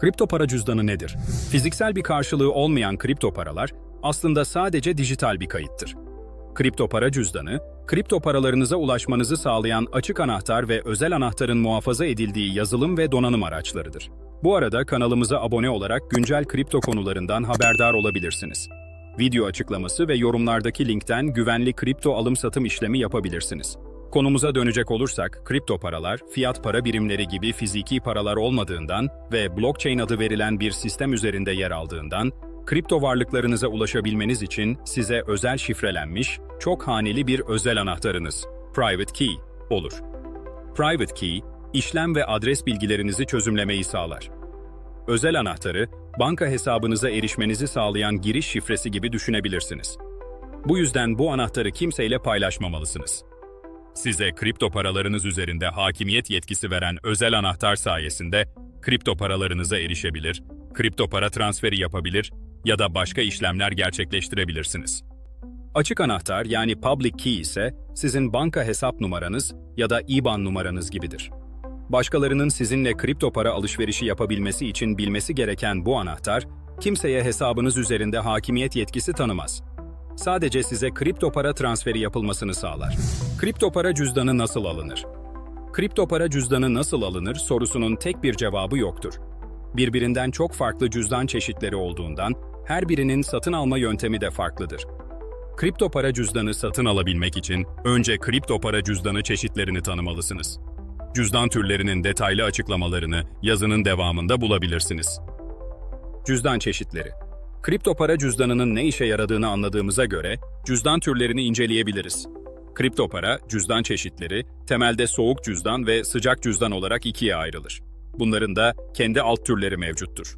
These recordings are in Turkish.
Kripto para cüzdanı nedir? Fiziksel bir karşılığı olmayan kripto paralar aslında sadece dijital bir kayıttır. Kripto para cüzdanı, kripto paralarınıza ulaşmanızı sağlayan açık anahtar ve özel anahtarın muhafaza edildiği yazılım ve donanım araçlarıdır. Bu arada kanalımıza abone olarak güncel kripto konularından haberdar olabilirsiniz. Video açıklaması ve yorumlardaki linkten güvenli kripto alım-satım işlemi yapabilirsiniz. Konumuza dönecek olursak, kripto paralar, fiyat para birimleri gibi fiziki paralar olmadığından ve blockchain adı verilen bir sistem üzerinde yer aldığından, kripto varlıklarınıza ulaşabilmeniz için size özel şifrelenmiş, çok haneli bir özel anahtarınız, private key, olur. Private key, işlem ve adres bilgilerinizi çözümlemeyi sağlar. Özel anahtarı, banka hesabınıza erişmenizi sağlayan giriş şifresi gibi düşünebilirsiniz. Bu yüzden bu anahtarı kimseyle paylaşmamalısınız. Size kripto paralarınız üzerinde hakimiyet yetkisi veren özel anahtar sayesinde kripto paralarınıza erişebilir, kripto para transferi yapabilir ya da başka işlemler gerçekleştirebilirsiniz. Açık anahtar yani public key ise sizin banka hesap numaranız ya da IBAN numaranız gibidir. Başkalarının sizinle kripto para alışverişi yapabilmesi için bilmesi gereken bu anahtar, kimseye hesabınız üzerinde hakimiyet yetkisi tanımaz. Sadece size kripto para transferi yapılmasını sağlar. Kripto para cüzdanı nasıl alınır? Kripto para cüzdanı nasıl alınır sorusunun tek bir cevabı yoktur. Birbirinden çok farklı cüzdan çeşitleri olduğundan her birinin satın alma yöntemi de farklıdır. Kripto para cüzdanı satın alabilmek için önce kripto para cüzdanı çeşitlerini tanımalısınız. Cüzdan türlerinin detaylı açıklamalarını yazının devamında bulabilirsiniz. Cüzdan çeşitleri Kripto para cüzdanının ne işe yaradığını anladığımıza göre cüzdan türlerini inceleyebiliriz. Kripto para, cüzdan çeşitleri, temelde soğuk cüzdan ve sıcak cüzdan olarak ikiye ayrılır. Bunların da kendi alt türleri mevcuttur.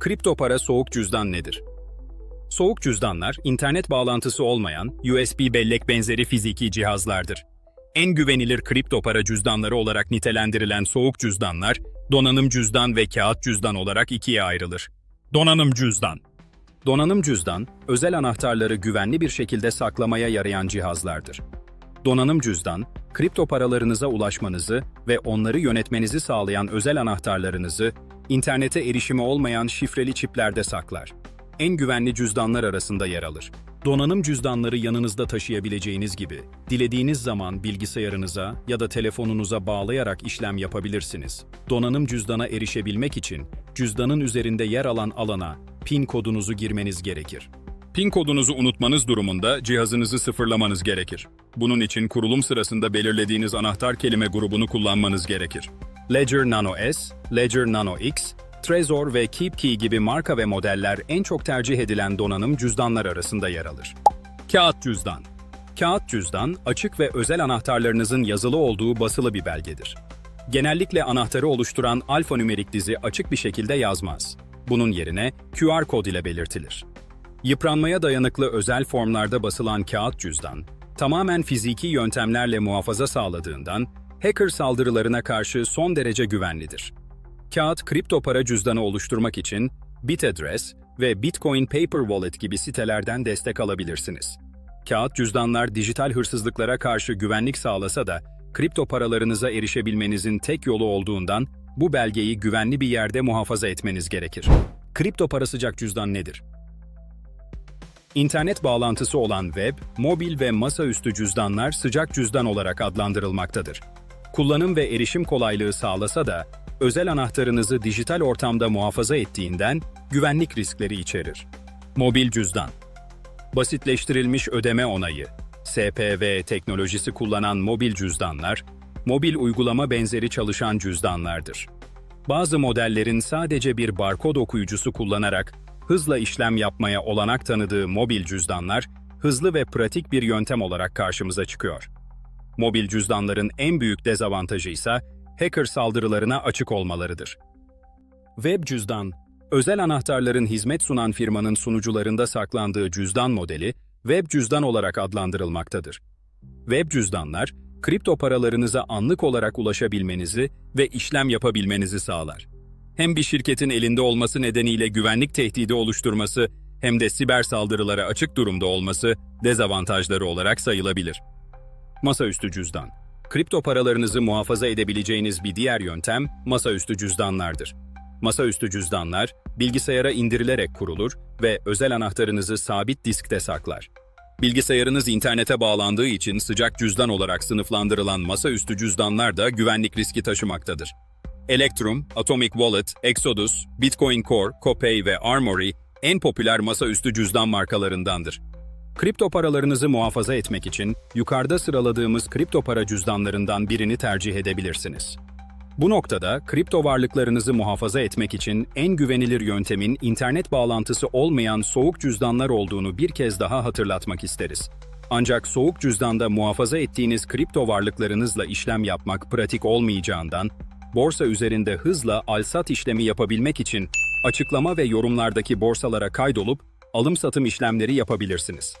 Kripto para soğuk cüzdan nedir? Soğuk cüzdanlar, internet bağlantısı olmayan, USB bellek benzeri fiziki cihazlardır. En güvenilir kripto para cüzdanları olarak nitelendirilen soğuk cüzdanlar, donanım cüzdan ve kağıt cüzdan olarak ikiye ayrılır. Donanım cüzdan Donanım cüzdan, özel anahtarları güvenli bir şekilde saklamaya yarayan cihazlardır. Donanım cüzdan, kripto paralarınıza ulaşmanızı ve onları yönetmenizi sağlayan özel anahtarlarınızı, internete erişimi olmayan şifreli çiplerde saklar. En güvenli cüzdanlar arasında yer alır. Donanım cüzdanları yanınızda taşıyabileceğiniz gibi, dilediğiniz zaman bilgisayarınıza ya da telefonunuza bağlayarak işlem yapabilirsiniz. Donanım cüzdana erişebilmek için, cüzdanın üzerinde yer alan alana PIN kodunuzu girmeniz gerekir. PIN kodunuzu unutmanız durumunda cihazınızı sıfırlamanız gerekir. Bunun için kurulum sırasında belirlediğiniz anahtar kelime grubunu kullanmanız gerekir. Ledger Nano S, Ledger Nano X, Trezor ve KeepKey gibi marka ve modeller en çok tercih edilen donanım cüzdanlar arasında yer alır. Kağıt cüzdan Kağıt cüzdan, açık ve özel anahtarlarınızın yazılı olduğu basılı bir belgedir. Genellikle anahtarı oluşturan alfanümerik dizi açık bir şekilde yazmaz. Bunun yerine QR kod ile belirtilir. Yıpranmaya dayanıklı özel formlarda basılan kağıt cüzdan, tamamen fiziki yöntemlerle muhafaza sağladığından, hacker saldırılarına karşı son derece güvenlidir. Kağıt kripto para cüzdanı oluşturmak için Bitadress ve Bitcoin Paper Wallet gibi sitelerden destek alabilirsiniz. Kağıt cüzdanlar dijital hırsızlıklara karşı güvenlik sağlasa da kripto paralarınıza erişebilmenizin tek yolu olduğundan bu belgeyi güvenli bir yerde muhafaza etmeniz gerekir. Kripto para sıcak cüzdan nedir? İnternet bağlantısı olan web, mobil ve masaüstü cüzdanlar sıcak cüzdan olarak adlandırılmaktadır. Kullanım ve erişim kolaylığı sağlasa da özel anahtarınızı dijital ortamda muhafaza ettiğinden güvenlik riskleri içerir. Mobil cüzdan Basitleştirilmiş ödeme onayı, SPV teknolojisi kullanan mobil cüzdanlar, mobil uygulama benzeri çalışan cüzdanlardır. Bazı modellerin sadece bir barkod okuyucusu kullanarak hızla işlem yapmaya olanak tanıdığı mobil cüzdanlar, hızlı ve pratik bir yöntem olarak karşımıza çıkıyor. Mobil cüzdanların en büyük dezavantajı ise hacker saldırılarına açık olmalarıdır. Web cüzdan, özel anahtarların hizmet sunan firmanın sunucularında saklandığı cüzdan modeli, web cüzdan olarak adlandırılmaktadır. Web cüzdanlar, kripto paralarınıza anlık olarak ulaşabilmenizi ve işlem yapabilmenizi sağlar. Hem bir şirketin elinde olması nedeniyle güvenlik tehdidi oluşturması hem de siber saldırılara açık durumda olması dezavantajları olarak sayılabilir. Masaüstü cüzdan Kripto paralarınızı muhafaza edebileceğiniz bir diğer yöntem masaüstü cüzdanlardır. Masaüstü cüzdanlar, bilgisayara indirilerek kurulur ve özel anahtarınızı sabit diskte saklar. Bilgisayarınız internete bağlandığı için sıcak cüzdan olarak sınıflandırılan masaüstü cüzdanlar da güvenlik riski taşımaktadır. Electrum, Atomic Wallet, Exodus, Bitcoin Core, Copay ve Armory en popüler masaüstü cüzdan markalarındandır. Kripto paralarınızı muhafaza etmek için yukarıda sıraladığımız kripto para cüzdanlarından birini tercih edebilirsiniz. Bu noktada kripto varlıklarınızı muhafaza etmek için en güvenilir yöntemin internet bağlantısı olmayan soğuk cüzdanlar olduğunu bir kez daha hatırlatmak isteriz. Ancak soğuk cüzdanda muhafaza ettiğiniz kripto varlıklarınızla işlem yapmak pratik olmayacağından, borsa üzerinde hızla al-sat işlemi yapabilmek için açıklama ve yorumlardaki borsalara kaydolup alım-satım işlemleri yapabilirsiniz.